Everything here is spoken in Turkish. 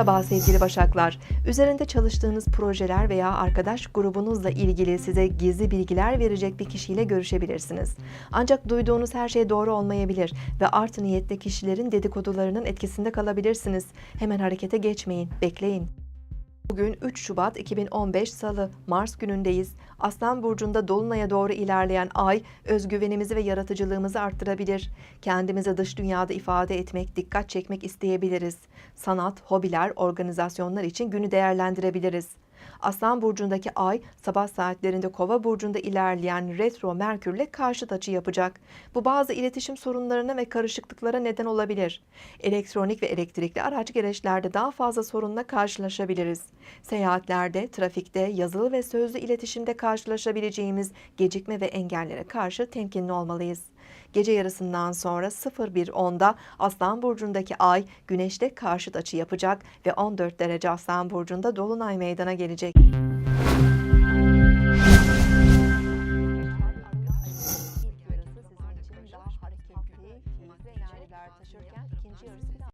Merhaba sevgili Başaklar. Üzerinde çalıştığınız projeler veya arkadaş grubunuzla ilgili size gizli bilgiler verecek bir kişiyle görüşebilirsiniz. Ancak duyduğunuz her şey doğru olmayabilir ve art niyetli kişilerin dedikodularının etkisinde kalabilirsiniz. Hemen harekete geçmeyin, bekleyin. Bugün 3 Şubat 2015 Salı, Mars günündeyiz. Aslan burcunda dolunaya doğru ilerleyen ay özgüvenimizi ve yaratıcılığımızı arttırabilir. Kendimizi dış dünyada ifade etmek, dikkat çekmek isteyebiliriz. Sanat, hobiler, organizasyonlar için günü değerlendirebiliriz. Aslan burcundaki ay sabah saatlerinde Kova burcunda ilerleyen retro Merkürle karşıt açı yapacak. Bu bazı iletişim sorunlarına ve karışıklıklara neden olabilir. Elektronik ve elektrikli araç gereçlerde daha fazla sorunla karşılaşabiliriz. Seyahatlerde, trafikte, yazılı ve sözlü iletişimde karşılaşabileceğimiz gecikme ve engellere karşı temkinli olmalıyız. Gece yarısından sonra 01.10'da Aslan Burcu'ndaki ay Güneş'te karşıt açı yapacak ve 14 derece Aslan Burcu'nda Dolunay meydana gelecek.